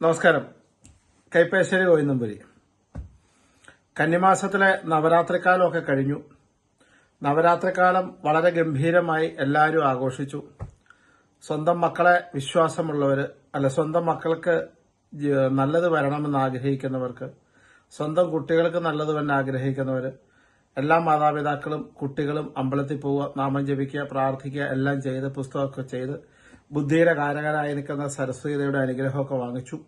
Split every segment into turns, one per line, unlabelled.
നമസ്കാരം. കൈപ്പേശ്ശേരി ഗോവിന്ദമ്പുരി. കന്നിമാസത്തിലെ നവരാത്രിക്കാലമൊക്കെ കഴിഞ്ഞു. നവരാത്രിക്കാലം വളരെ ഗംഭീരമായി എല്ലാവരും ആഘോഷിച്ചു. സ്വന്തം മക്കളെ വിശ്വാസമുള്ളവർ അല്ല സ്വന്തം മക്കൾക്ക് നല്ലത് വരണമെന്ന് ആഗ്രഹിക്കുന്നവർക്ക് സ്വന്തം കുട്ടികൾക്ക് നല്ലത് തന്നെ ആഗ്രഹിക്കുന്നവർ എല്ലാ മാതാപിതാക്കളും കുട്ടികളും അമ്പലത്തിൽ പോവുക നാമം ജപിക്കുക പ്രാർത്ഥിക്കുക എല്ലാം ചെയ്ത് പുസ്തകമൊക്കെ ചെയ്ത് ബുദ്ധിയുടെ കാരകരായി നിൽക്കുന്ന സരസ്വതിയുടെ അനുഗ്രഹമൊക്കെ വാങ്ങിച്ചു.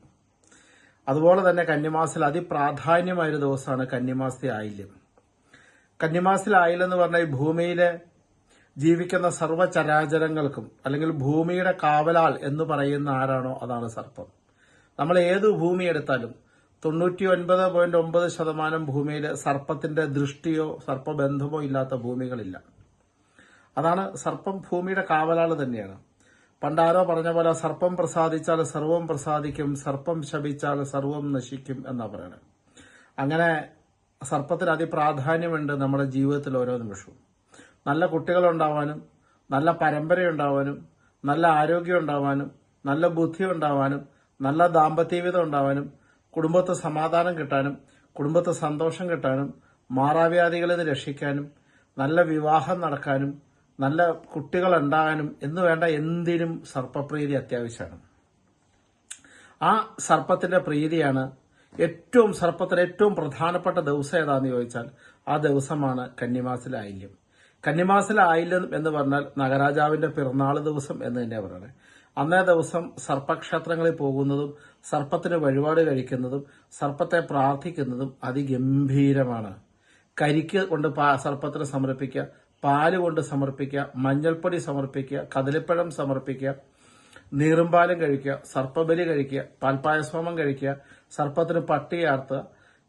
അതുപോലെ തന്നെ കന്നിമാസിൽ അതിപ്രാധാന്യമായൊരു ദിവസമാണ് കന്നിമാസത്തെ ആയില്യം. കന്നിമാസത്തിൽ ആയില്യം എന്ന് പറഞ്ഞാൽ ഈ ഭൂമിയിലെ ജീവിക്കുന്ന സർവചരാചരങ്ങൾക്കും അല്ലെങ്കിൽ ഭൂമിയുടെ കാവലാൾ എന്ന് പറയുന്ന ആരാണോ അതാണ് സർപ്പം. നമ്മൾ ഏത് ഭൂമി എടുത്താലും തൊണ്ണൂറ്റി ഒൻപത് പോയിന്റ് ഒമ്പത് ശതമാനം ഭൂമിയിൽ സർപ്പത്തിന്റെ ദൃഷ്ടിയോ സർപ്പബന്ധമോ ഇല്ലാത്ത ഭൂമികളില്ല. അതാണ് സർപ്പം ഭൂമിയുടെ കാവലാൾ തന്നെയാണ്. പണ്ടാരോ പറഞ്ഞ പോലെ സർപ്പം പ്രസാദിച്ചാൽ സർവം പ്രസാദിക്കും സർപ്പം ശപിച്ചാൽ സർവം നശിക്കും എന്നാ പറയണത്. അങ്ങനെ സർപ്പത്തിന് അതിപ്രാധാന്യമുണ്ട് നമ്മുടെ ജീവിതത്തിൽ ഓരോ നിമിഷവും. നല്ല കുട്ടികളുണ്ടാവാനും നല്ല പരമ്പരയുണ്ടാവാനും നല്ല ആരോഗ്യം ഉണ്ടാവാനും നല്ല ബുദ്ധി ഉണ്ടാവാനും നല്ല ദാമ്പത്യവിധം ഉണ്ടാവാനും കുടുംബത്തെ സമാധാനം കിട്ടാനും കുടുംബത്തെ സന്തോഷം കിട്ടാനും മാറാവ്യാധികളിൽ നിന്ന് രക്ഷിക്കാനും നല്ല വിവാഹം നടക്കാനും നല്ല കുട്ടികൾ ഉണ്ടാകാനും എന്ന് വേണ്ട എന്തിനും സർപ്പപ്രീതി അത്യാവശ്യമാണ്. ആ സർപ്പത്തിന്റെ പ്രീതിയാണ് ഏറ്റവും സർപ്പത്തിന് ഏറ്റവും പ്രധാനപ്പെട്ട ദിവസം ഏതാന്ന് ചോദിച്ചാൽ ആ ദിവസമാണ് കന്നിമാസിലെ ആയില്യം. കന്നിമാസിലെ ആയില്യം എന്ന് പറഞ്ഞാൽ നഗരാജാവിന്റെ പിറന്നാൾ ദിവസം എന്ന് തന്നെ പറയുന്നത്. അന്നേ ദിവസം സർപ്പക്ഷേത്രങ്ങളിൽ പോകുന്നതും സർപ്പത്തിന് വഴിപാട് കഴിക്കുന്നതും സർപ്പത്തെ പ്രാർത്ഥിക്കുന്നതും അതിഗംഭീരമാണ്. കരിക്ക് കൊണ്ട് സർപ്പത്തിന് സമർപ്പിക്കുക പാൽ കൊണ്ട് സമർപ്പിക്കുക മഞ്ഞൾപ്പൊടി സമർപ്പിക്കുക കദളിപ്പഴം സമർപ്പിക്കുക നീറുംപാലും കഴിക്കുക സർപ്പബലി കഴിക്കുക പാൽപ്പായസോമം കഴിക്കുക സർപ്പത്തിന് പട്ടിയാർത്തുക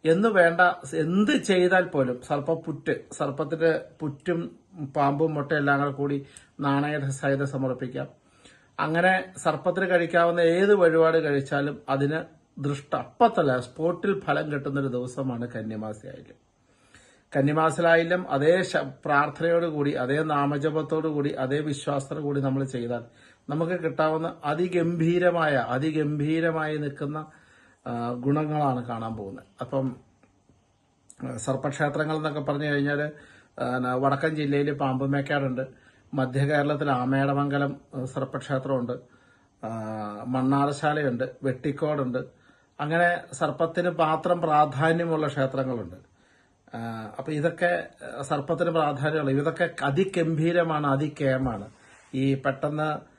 എന്ന് വേണ്ട എന്ത് ചെയ്താൽ പോലും സർപ്പപ്പുറ്റ് സർപ്പത്തിന്റെ പുറ്റും പാമ്പും മുട്ടയെല്ലാം കൂടെ കൂടി നാണയ സഹിതം സമർപ്പിക്കാം അങ്ങനെ സർപ്പത്തിന് കഴിക്കാവുന്ന ഏത് വഴിപാട് കഴിച്ചാലും അതിന് ദൃഷ്ട അപ്പത്തല്ല സ്പോട്ടിൽ ഫലം കിട്ടുന്നൊരു ദിവസമാണ് കന്യമാസി കന്നിമാസലായാലും അതേ പ്രാർത്ഥനയോടുകൂടി അതേ നാമജപത്തോടുകൂടി അതേ വിശ്വാസത്തോടു കൂടി നമ്മൾ ചെയ്താൽ നമുക്ക് കിട്ടാവുന്ന അതിഗംഭീരമായ അതിഗംഭീരമായി നിൽക്കുന്ന ഗുണങ്ങളാണ് കാണാൻ പോകുന്നത്. അപ്പം സർപ്പക്ഷേത്രങ്ങൾ എന്നൊക്കെ പറഞ്ഞു കഴിഞ്ഞാൽ വടക്കൻ ജില്ലയിൽ പാമ്പുമേക്കാടുണ്ട് മധ്യ കേരളത്തിൽ ആമേടമംഗലം സർപ്പക്ഷേത്രമുണ്ട്. മണ്ണാറശാലയുണ്ട്. വെട്ടിക്കോടുണ്ട്. അങ്ങനെ സർപ്പത്തിന് മാത്രം പ്രാധാന്യമുള്ള ക്ഷേത്രങ്ങളുണ്ട്. ആ, അപ്പൊ ഇതൊക്കെ സർപ്പത്തിന് പ്രാധാന്യമുള്ള ഇതൊക്കെ അതിഗംഭീരമാണ് അതികേമാണ് ഈ പെട്ടെന്ന്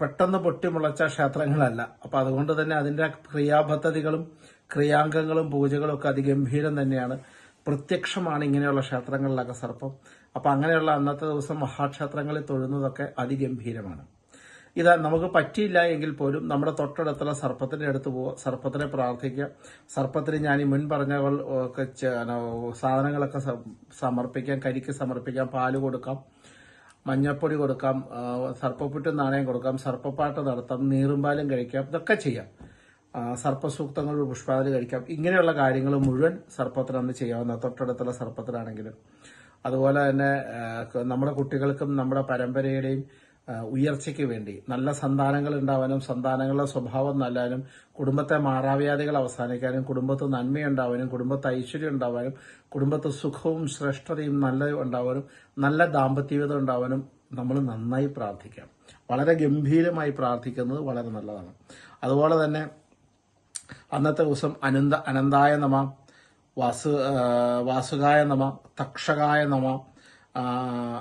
പെട്ടെന്ന് പൊട്ടിമുളച്ച ക്ഷേത്രങ്ങളല്ല. അപ്പൊ അതുകൊണ്ട് തന്നെ അതിന്റെ ക്രിയാപദ്ധതികളും ക്രിയാംഗങ്ങളും പൂജകളും ഒക്കെ അതിഗംഭീരം തന്നെയാണ്. പ്രത്യക്ഷമാണ് ഇങ്ങനെയുള്ള ക്ഷേത്രങ്ങളിലൊക്കെ സർപ്പം. അപ്പൊ അങ്ങനെയുള്ള അന്നത്തെ ദിവസം മഹാക്ഷേത്രങ്ങളിൽ തൊഴുന്നതൊക്കെ അതിഗംഭീരമാണ്. ഇത് നമുക്ക് പറ്റിയില്ല എങ്കിൽ പോലും നമ്മുടെ തൊട്ടടുത്തുള്ള സർപ്പത്തിന്റെ അടുത്ത് പോവുക സർപ്പത്തിനെ പ്രാർത്ഥിക്കുക. സർപ്പത്തിന് ഞാൻ ഈ മുൻ പറഞ്ഞ ഒക്കെ സാധനങ്ങളൊക്കെ സമർപ്പിക്കാം കരിക്ക് സമർപ്പിക്കാം പാൽ കൊടുക്കാം മഞ്ഞപ്പൊടി കൊടുക്കാം സർപ്പപ്പുറ്റ് നാണയം കൊടുക്കാം സർപ്പപ്പാട്ട് നടത്താം നീറുമ്പാലും കഴിക്കാം ഇതൊക്കെ ചെയ്യാം. സർപ്പസൂക്തങ്ങൾ പുഷ്പാവലി കഴിക്കാം. ഇങ്ങനെയുള്ള കാര്യങ്ങൾ മുഴുവൻ സർപ്പത്തിനന്ന് ചെയ്യാവുന്ന തൊട്ടടുത്തുള്ള സർപ്പത്തിനാണെങ്കിലും. അതുപോലെ തന്നെ നമ്മുടെ കുട്ടികൾക്കും നമ്മുടെ പരമ്പരയുടെയും ഉയർച്ചയ്ക്ക് വേണ്ടി. നല്ല സന്താനങ്ങൾ ഉണ്ടാവാനും സന്താനങ്ങളുടെ സ്വഭാവം നല്ലാനും കുടുംബത്തെ മാറാവ്യാധികൾ അവസാനിക്കാനും കുടുംബത്ത് നന്മയുണ്ടാവാനും കുടുംബത്ത് ഐശ്വര്യം ഉണ്ടാവാനും കുടുംബത്ത് സുഖവും ശ്രേഷ്ഠതയും നല്ല ഉണ്ടാവാനും നല്ല ദാമ്പത്യവിധം ഉണ്ടാവാനും നമ്മൾ നന്നായി പ്രാർത്ഥിക്കാം. വളരെ ഗംഭീരമായി പ്രാർത്ഥിക്കുന്നത് വളരെ നല്ലതാണ്. അതുപോലെ തന്നെ അന്നത്തെ ദിവസം അനന്ത അനന്തായ നമ വാസു വാസുകായ നമ തക്ഷകായ നമ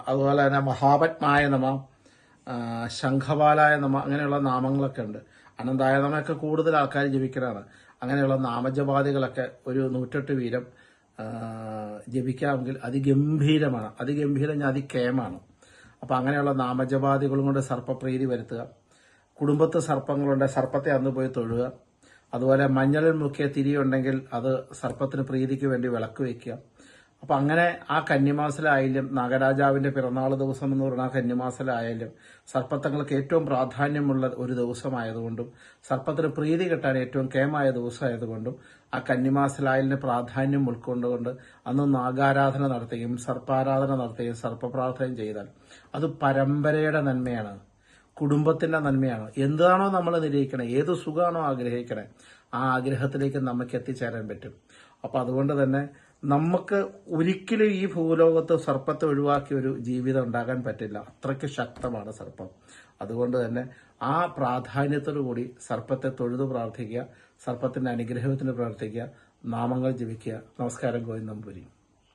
അതുപോലെ തന്നെ മഹാപത്മായ നമ ആ, ശംഖപാലായ നമ അങ്ങനെയുള്ള നാമങ്ങളൊക്കെ ഉണ്ട്. അനന്തായ നമയൊക്കെ കൂടുതൽ ആൾക്കാർ ജപിക്കുന്നതാണ് അങ്ങനെയുള്ള നാമജപാദികളൊക്കെ ഒരു നൂറ്റെട്ട് വീരം ജപിക്കാമെങ്കിൽ അതിഗംഭീരമാണ്. അതിഗംഭീരം ഞാൻ അതിക്കേമാണ്. അപ്പം അങ്ങനെയുള്ള നാമജപാദികളും കൊണ്ട് സർപ്പപ്രീതി വരുത്തുക. കുടുംബത്ത് സർപ്പങ്ങളുണ്ട് സർപ്പത്തെ അന്ന് പോയി തൊഴുക. അതുപോലെ മഞ്ഞളിൽ മുക്കിയ തിരിയുണ്ടെങ്കിൽ അത് സർപ്പത്തിന് പ്രീതിക്ക് വേണ്ടി വിളക്ക് വെക്കുക അപ്പൊ അങ്ങനെ ആ കന്യമാസലായാലും നാഗരാജാവിന്റെ പിറന്നാൾ ദിവസം എന്ന് പറയുന്ന ആ കന്യമാസലായാലും സർപ്പത്തങ്ങൾക്ക് ഏറ്റവും പ്രാധാന്യമുള്ള ഒരു ദിവസമായതുകൊണ്ടും സർപ്പത്തിന് പ്രീതി കിട്ടാൻ ഏറ്റവും കേമായ ദിവസമായതുകൊണ്ടും ആ കന്യമാസലായലിന്റെ പ്രാധാന്യം ഉൾക്കൊണ്ടുകൊണ്ട് അന്ന് നാഗാരാധന നടത്തുകയും സർപ്പാരാധന നടത്തുകയും സർപ്പപ്രാർത്ഥനയും ചെയ്താൽ അത് പരമ്പരയുടെ നന്മയാണ്. കുടുംബത്തിന്റെ നന്മയാണ്. എന്താണോ നമ്മൾ നിരീക്കണേ ഏത് സുഖമാണോ ആഗ്രഹിക്കണേ ആ ആഗ്രഹത്തിലേക്ക് നമുക്ക് എത്തിച്ചേരാൻ പറ്റും. അപ്പൊ അതുകൊണ്ട് തന്നെ നമുക്ക് ഒരിക്കലും ഈ ഭൂലോകത്ത് സർപ്പത്തെ ഒഴിവാക്കിയ ഒരു ജീവിതം ഉണ്ടാകാൻ പറ്റില്ല. അത്രയ്ക്ക് ശക്തമാണ് സർപ്പം. അതുകൊണ്ട് തന്നെ ആ പ്രാധാന്യത്തോടു കൂടി സർപ്പത്തെ തൊഴുതു പ്രാർത്ഥിക്കുക സർപ്പത്തിന്റെ അനുഗ്രഹത്തിന് പ്രാർത്ഥിക്കുക നാമങ്ങൾ ജപിക്കുക. നമസ്കാരം ഗോവിന്ദമ്പുരി